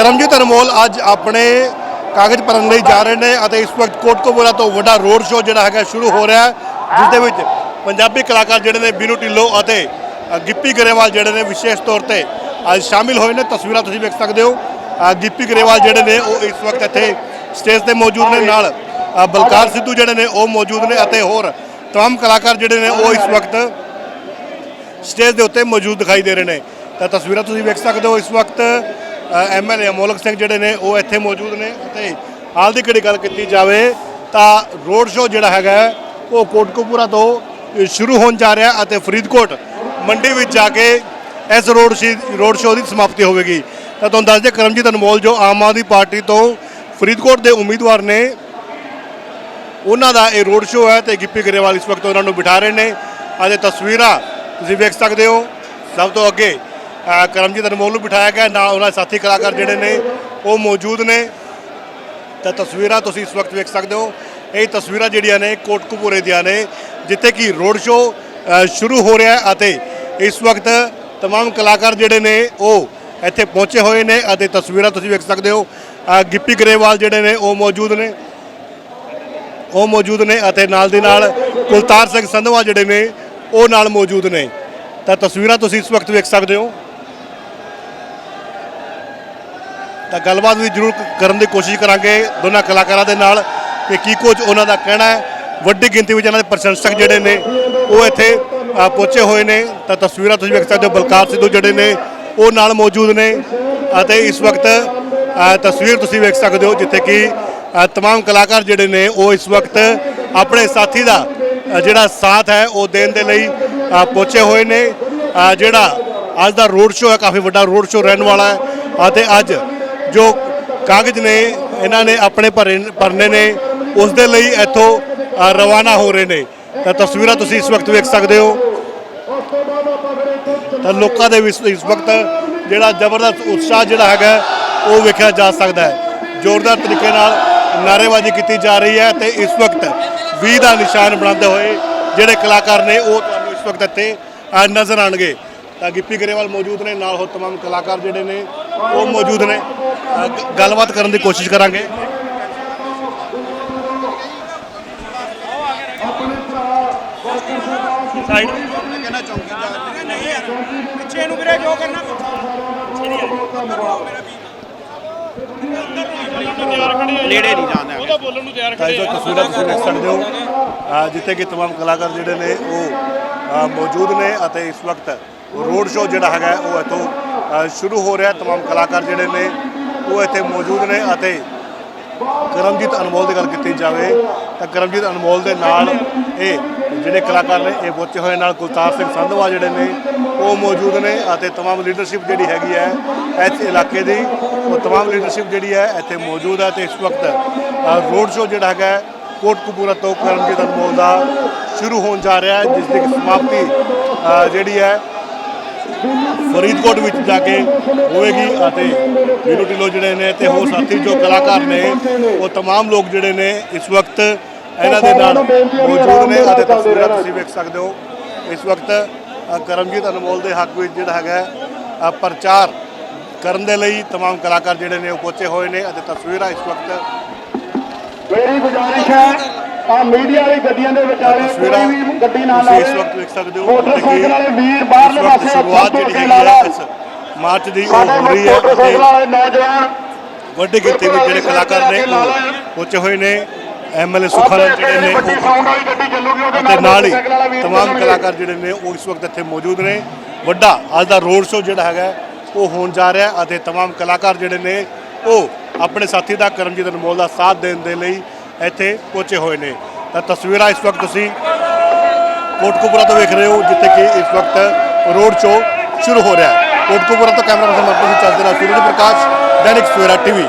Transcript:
ਕਰਮਜੀਤ ਅਨਮੋਲ ਅੱਜ ਆਪਣੇ ਕਾਗਜ਼ ਭਰਨ ਲਈ ਜਾ ਰਹੇ ਨੇ ਅਤੇ ਇਸ ਵਕਤ ਕੋਟਕਪੂਰਾ ਤੋਂ ਵੱਡਾ ਰੋਡ ਸ਼ੋਅ ਜਿਹੜਾ ਹੈਗਾ ਸ਼ੁਰੂ ਹੋ ਰਿਹਾ ਹੈ, ਜਿਸ ਦੇ ਵਿੱਚ ਪੰਜਾਬੀ ਕਲਾਕਾਰ ਜਿਹੜੇ ਨੇ ਬੀਨੂ ਢਿੱਲੋਂ ਅਤੇ ਗਿੱਪੀ ਗਰੇਵਾਲ ਜਿਹੜੇ ਨੇ ਵਿਸ਼ੇਸ਼ ਤੌਰ ਤੇ ਅੱਜ ਸ਼ਾਮਿਲ ਹੋਏ ਨੇ। ਤਸਵੀਰਾਂ ਤੁਸੀਂ ਵੇਖ ਸਕਦੇ ਹੋ। ਗਿੱਪੀ ਗਰੇਵਾਲ ਜਿਹੜੇ ਨੇ ਉਹ ਇਸ ਵਕਤ ਇੱਥੇ ਸਟੇਜ ਤੇ ਮੌਜੂਦ ਨੇ। ਨਾਲ ਬਲਕਾਰ ਸਿੱਧੂ ਜਿਹੜੇ ਨੇ ਉਹ ਮੌਜੂਦ ਨੇ ਅਤੇ ਹੋਰ ਤਮਾਮ ਕਲਾਕਾਰ ਜਿਹੜੇ ਨੇ ਉਹ ਇਸ ਵਕਤ ਸਟੇਜ ਦੇ ਉੱਤੇ ਮੌਜੂਦ ਦਿਖਾਈ ਦੇ ਰਹੇ ਨੇ। ਤਾਂ ਤਸਵੀਰਾਂ ਤੁਸੀਂ ਵੇਖ ਸਕਦੇ ਹੋ। ਇਸ ਵਕਤ ਐਮਐਲਏ ਅਮੋਲਕ ਸਿੰਘ ਜਿਹੜੇ ਨੇ, ਉਹ ਇੱਥੇ ਮੌਜੂਦ ਨੇ ਅਤੇ ਹਾਲ ਦੀ ਕਿਹੜੀ ਗੱਲ ਕੀਤੀ ਜਾਵੇ ਤਾਂ ਰੋਡ ਸ਼ੋਅ ਜਿਹੜਾ ਹੈਗਾ ਉਹ ਕੋਟਕਪੂਰਾ ਤੋਂ ਸ਼ੁਰੂ ਹੋਣ ਜਾ ਰਿਹਾ ਅਤੇ ਫਰੀਦਕੋਟ ਮੰਡੀ ਵਿੱਚ ਜਾ ਕੇ ਇਸ ਰੋਡ ਸ਼ੀ, ਰੋਡ ਸ਼ੋਅ ਦੀ ਸਮਾਪਤੀ ਹੋਵੇਗੀ। ਤਾਂ ਤੁਹਾਨੂੰ ਦੱਸ ਦਿਆਂ ਕਰਮਜੀਤ ਅਨਮੋਲ ਜੋ ਆਮ ਆਦਮੀ ਪਾਰਟੀ ਤੋਂ ਫਰੀਦਕੋਟ ਦੇ ਉਮੀਦਵਾਰ ਨੇ, ਉਹਨਾਂ ਦਾ ਇਹ ਰੋਡ ਸ਼ੋਅ ਹੈ ਤੇ ਗਿੱਪੀ ਗਰੇਵਾਲ ਇਸ ਵਕਤ ਉਹਨਾਂ ਨੂੰ ਬਿਠਾ ਰਹੇ ਨੇ। ਅਤੇ ਤਸਵੀਰਾਂ ਤੁਸੀਂ ਵੇਖ ਸਕਦੇ ਹੋ, ਸਭ ਤੋਂ ਅੱਗੇ ਕਰਮਜੀਤ ਅਨਮੋਲ ਨੂੰ ਬਿਠਾਇਆ ਗਿਆ ਨਾਲ ਉਹਨਾਂ ਦੇ ਸਾਥੀ ਕਲਾਕਾਰ ਜਿਹੜੇ ਨੇ ਉਹ ਮੌਜੂਦ ਨੇ ਤਾਂ ਤਸਵੀਰਾਂ ਤੁਸੀਂ ਇਸ ਵਕਤ ਵੇਖ ਸਕਦੇ ਹੋ ਇਹ ਤਸਵੀਰਾਂ ਜਿਹੜੀਆਂ ਨੇ ਕੋਟਕਪੂਰੇ ਦੀਆਂ ਨੇ ਜਿੱਥੇ ਕਿ ਰੋਡ ਸ਼ੋਅ ਅ, ਸ਼ੁਰੂ ਹੋ ਰਿਹਾ ਹੈ ਅਤੇ ਇਸ ਵਕਤ तमाम ਕਲਾਕਾਰ ਜਿਹੜੇ ਨੇ ਉਹ ਇੱਥੇ ਪਹੁੰਚੇ ਹੋਏ ਨੇ ਅਤੇ ਤਸਵੀਰਾਂ ਤੁਸੀਂ ਵੇਖ ਸਕਦੇ ਹੋ ਅ, ਗਿੱਪੀ ਗਰੇਵਾਲ ਜਿਹੜੇ ਨੇ ਉਹ ਮੌਜੂਦ ਨੇ ਉਹ ਮੌਜੂਦ ਨੇ ਅਤੇ ਨਾਲ ਦੀ ਨਾਲ ਕੁਲਤਾਰ ਸਿੰਘ ਸੰਧਵਾ ਜਿਹੜੇ ਨੇ ਉਹ ਨਾਲ ਮੌਜੂਦ ਨੇ ਤਾਂ ਤਸਵੀਰਾਂ ਤੁਸੀਂ ਇਸ ਵਕਤ ਵੇਖ ਸਕਦੇ ਹੋ ਤਾਂ ਗੱਲਬਾਤ ਵੀ ਜ਼ਰੂਰ ਕਰਨ ਦੀ ਕੋਸ਼ਿਸ਼ ਕਰਾਂਗੇ ਦੋਨਾਂ ਕਲਾਕਾਰਾਂ ਦੇ ਨਾਲ ਕਿ ਕੀ ਕੁਝ ਉਹਨਾਂ ਦਾ ਕਹਿਣਾ ਹੈ ਵੱਡੀ ਗਿਣਤੀ ਵਿੱਚ ਇਹਨਾਂ ਦੇ ਪ੍ਰਸ਼ੰਸਕ ਜਿਹੜੇ ਨੇ ਉਹ ਇੱਥੇ ਅ, ਪਹੁੰਚੇ ਹੋਏ ਨੇ ਤਾਂ ਤਸਵੀਰਾਂ ਤੁਸੀਂ ਵੇਖ ਸਕਦੇ ਹੋ ਬਲਕਾਰ ਸਿੱਧੂ ਜਿਹੜੇ ਨੇ ਉਹ ਨਾਲ ਮੌਜੂਦ ਨੇ ਅਤੇ ਇਸ ਵਕਤ ਅ, ਤਸਵੀਰ ਤੁਸੀਂ ਵੇਖ ਸਕਦੇ ਹੋ ਜਿੱਥੇ ਕਿ ਅ, तमाम ਕਲਾਕਾਰ ਜਿਹੜੇ ਨੇ ਉਹ ਇਸ ਵਕਤ ਆਪਣੇ ਸਾਥੀ ਦਾ ਅ, ਜਿਹੜਾ ਸਾਥ ਹੈ ਉਹ ਦੇਣ ਦੇ ਲਈ ਅ, ਪਹੁੰਚੇ ਹੋਏ ਨੇ ਅ, ਜਿਹੜਾ ਅੱਜ ਦਾ ਰੋਡ ਸ਼ੋਅ ਹੈ ਕਾਫੀ ਵੱਡਾ ਰੋਡ ਸ਼ੋਅ ਰਹਿਣ ਵਾਲਾ ਹੈ ਅਤੇ ਅੱਜ ਜੋ ਕਾਗਜ਼ ਨੇ ਇਹਨਾਂ ਨੇ ਆਪਣੇ ਭਰੇ ਭਰਨੇ ਨੇ ਉਸ ਦੇ ਲਈ ਇੱਥੋਂ ਅ, ਰਵਾਨਾ ਹੋ ਰਹੇ ਨੇ ਤਾਂ ਤਸਵੀਰਾਂ ਤੁਸੀਂ ਇਸ ਵਕਤ ਵੇਖ ਸਕਦੇ ਹੋ ਤਾਂ ਲੋਕਾਂ ਦੇ ਵਿੱਚ ਇਸ ਵਕਤ ਜਿਹੜਾ ਜ਼ਬਰਦਸਤ ਉਤਸ਼ਾਹ ਜਿਹੜਾ ਹੈਗਾ ਉਹ ਵੇਖਿਆ ਜਾ ਸਕਦਾ ਹੈ ਜ਼ੋਰਦਾਰ ਤਰੀਕੇ ਨਾਲ ਨਾਅਰੇਬਾਜ਼ੀ ਕੀਤੀ ਜਾ ਰਹੀ ਹੈ ਤੇ ਇਸ ਵਕਤ 20 ਦਾ ਨਿਸ਼ਾਨ ਬਣਾਉਂਦੇ ਹੋਏ ਜਿਹੜੇ ਕਲਾਕਾਰ ਨੇ ਉਹ ਤੁਹਾਨੂੰ ਇਸ ਵਕਤ ਇੱਥੇ ਅ, ਨਜ਼ਰ ਆਣਗੇ ਤਾਂ ਗਿੱਪੀ ਗਰੇਵਾਲ ਮੌਜੂਦ ਨੇ ਨਾਲ ਹੋਰ तमाम ਕਲਾਕਾਰ ਜਿਹੜੇ ਨੇ ਉਹ ਮੌਜੂਦ ਨੇ ਅ, ਗ- ਗੱਲਬਾਤ ਕਰਨ ਦੀ ਕੋਸ਼ਿਸ਼ ਕਰਾਂਗੇ ਸਾਈਡ ਪਿੱਛੇ ਨੂੰ ਵੀਰੇ ਜੋ ਕਰਨਾ ਨੇੜੇ ਨਹੀਂ ਜਾਂਦਾ ਉਹਦਾ ਬੋਲਣ ਨੂੰ ਤਿਆਰ ਤਾਂ ਖੜੇ ਜੋ ਆ ਤਸਵੀਰਾਂ ਤੁਸੀਂ ਦੇਖ ਸਕਦੇ ਹੋ ਅ, ਜਿੱਥੇ ਕਿ तमाम ਕਲਾਕਾਰ ਜਿਹੜੇ ਨੇ ਉਹ ਅ, ਮੌਜੂਦ ਨੇ ਅਤੇ ਇਸ ਵਕਤ ਰੋਡ ਸ਼ੋਅ ਜਿਹੜਾ ਹੈਗਾ ਉਹ ਇੱਥੋਂ ਅ, ਸ਼ੁਰੂ ਹੋ ਰਿਹਾ तमाम ਕਲਾਕਾਰ ਜਿਹੜੇ ਨੇ ਉਹ ਇੱਥੇ ਮੌਜੂਦ ਨੇ ਅਤੇ ਕਰਮਜੀਤ ਅਨਮੋਲ ਦੀ ਗੱਲ ਕੀਤੀ ਜਾਵੇ ਤਾਂ ਕਰਮਜੀਤ ਅਨਮੋਲ ਦੇ ਨਾਲ ਇਹ ਜਿਹੜੇ ਕਲਾਕਾਰ ਨੇ ਇਹ ਪਹੁੰਚੇ ਹੋਏ ਨਾਲ ਕੁਲਤਾਰ ਸਿੰਘ ਸੰਧਵਾ ਜਿਹੜੇ ਨੇ ਉਹ ਮੌਜੂਦ ਨੇ ਅਤੇ तमाम ਲੀਡਰਸ਼ਿਪ ਜਿਹੜੀ ਹੈਗੀ ਹੈ ਇਸ ਇਲਾਕੇ ਦੀ ਉਹ तमाम ਲੀਡਰਸ਼ਿਪ ਜਿਹੜੀ ਹੈ ਇੱਥੇ ਮੌਜੂਦ ਹੈ ਤੇ ਇਸ ਵਕਤ ਅ, ਰੋਡ ਸ਼ੋਅ ਜਿਹੜਾ ਹੈਗਾ ਹੈ, ਕੋਟਕਪੂਰਾ ਤੋਂ ਕਰਮਜੀਤ ਅਨਮੋਲ ਦਾ ਸ਼ੁਰੂ ਹੋਣ ਜਾ ਰਿਹਾ ਹੈ ਜਿਸ ਦੀ ਸਮਾਪਤੀ ਅ, ਜਿਹੜੀ ਹੈ ਫਰੀਦਕੋਟ ਵਿੱਚ ਜਾ ਕੇ ਹੋਵੇਗੀ ਅਤੇ ਵੀਰੂ ਢਿੱਲੋਂ ਜਿਹੜੇ ਨੇ ਤੇ ਹੋਰ ਸਾਥੀ ਜੋ ਕਲਾਕਾਰ ਨੇ ਉਹ तमाम ਲੋਕ ਜਿਹੜੇ ਨੇ ਇਸ ਵਕਤ ਇਹਨਾਂ ਦੇ ਨਾਲ ਮੌਜੂਦ ਨੇ ਅਤੇ ਤਸਵੀਰਾਂ ਤੁਸੀਂ ਵੇਖ ਸਕਦੇ ਹੋ ਇਸ ਵਕਤ ਅ, ਕਰਮਜੀਤ ਅਨਮੋਲ ਦੇ ਹੱਕ ਵਿੱਚ ਜਿਹੜਾ ਹੈਗਾ ਅ, ਪ੍ਰਚਾਰ ਕਰਨ ਦੇ ਲਈ तमाम ਕਲਾਕਾਰ ਜਿਹੜੇ ਨੇ ਉਹ ਪਹੁੰਚੇ ਹੋਏ ਨੇ ਅਤੇ ਤਸਵੀਰਾਂ ਇਸ ਵਕਤ ਮੇਰੀ ਗੁਜ਼ਾਰਿਸ਼ ਹੈ ਆ ਮੀਡੀਆ ਵਾਲੀ ਗੱਡੀਆਂ ਦੇ ਵਿਚਾਲੇ ਤਸਵੀਰਾਂ ਕੋਈ ਵੀ ਗੱਡੀ ਨਾ ਤੁਸੀਂ ਇਸ ਲਾਵੇ ਵਕਤ ਵੇਖ ਸਕਦੇ ਹੋ ਮੋਟਰਸਾਈਕਲ ਵਾਲੇ ਵੀਰ ਇਸ ਬਾਹਰਲੇ ਵਕਤ ਪਾਸੇ ਸ਼ੁਰੂਆਤ ਹੱਥ ਜਿਹੜੀ ਕੇ ਹੈਗੀ ਲਾ ਹੈ ਲਾ ਇਸ ਮਾਰਚ ਦੀ ਉਹ ਸਾਡੇ ਹੋ ਰਹੀ ਹੈ ਅਤੇ ਮੋਟਰਸਾਈਕਲ ਵਾਲੇ ਨੌਜਵਾਨ ਵੱਡੀ ਗਿਣਤੀ ਵਿੱਚ ਜਿਹੜੇ ਕਲਾਕਾਰ ਨੇ ਉਹ ਪਹੁੰਚੇ ਹੋਏ ਨੇ ਐਮਐਲਏ ਸੁਖਾਨੰਦ ਜਿਹੜੇ ਨੇ ਵੱਡੀ ਉਹ ਸਾਊਂਡ ਵਾਲੀ ਗੱਡੀ ਚੱਲੂਗੀ ਉਹਦੇ ਅਤੇ ਨਾਲ ਹੀ ਮੋਟਰਸਾਈਕਲ ਵਾਲਾ ਵੀਰ तमाम ਚੱਲਣਗੇ। ਕਲਾਕਾਰ ਜਿਹੜੇ ਨੇ ਉਹ ਇਸ ਵਕਤ ਇੱਥੇ ਮੌਜੂਦ ਨੇ ਵੱਡਾ ਅੱਜ ਦਾ ਰੋਡ ਸ਼ੋਅ ਜਿਹੜਾ ਹੈਗਾ ਉਹ ਹੋਣ ਜਾ ਰਿਹਾ ਹੈ ਅਤੇ तमाम ਕਲਾਕਾਰ ਜਿਹੜੇ ਨੇ ਉਹ ਆਪਣੇ ਸਾਥੀ ਦਾ ਕਰਮਜੀਤ ਅਨਮੋਲ ਦਾ ਸਾਥ ਦੇਣ ਦੇ ਲਈ ਇੱਥੇ ਪਹੁੰਚੇ ਹੋਏ ਨੇ। ਤਾਂ ਤਸਵੀਰਾਂ ਇਸ ਵਕਤ ਤੁਸੀਂ ਕੋਟਕਪੂਰਾ ਤੋਂ ਵੇਖ ਰਹੇ ਹੋ, ਜਿੱਥੇ ਕਿ ਇਸ ਵਕਤ ਰੋਡ ਸ਼ੋਅ ਸ਼ੁਰੂ ਹੋ ਰਿਹਾ ਹੈ। ਕੋਟਕਪੂਰਾ ਤੋਂ ਕੈਮਰਾ ਪਰਸਨ ਮਨਪ੍ਰੀਤ ਚੱਲਦੇ ਨਾਲ ਸੂਰਜ ਪ੍ਰਕਾਸ਼, ਦੈਨਿਕ ਸਵੇਰਾ ਟੀਵੀ।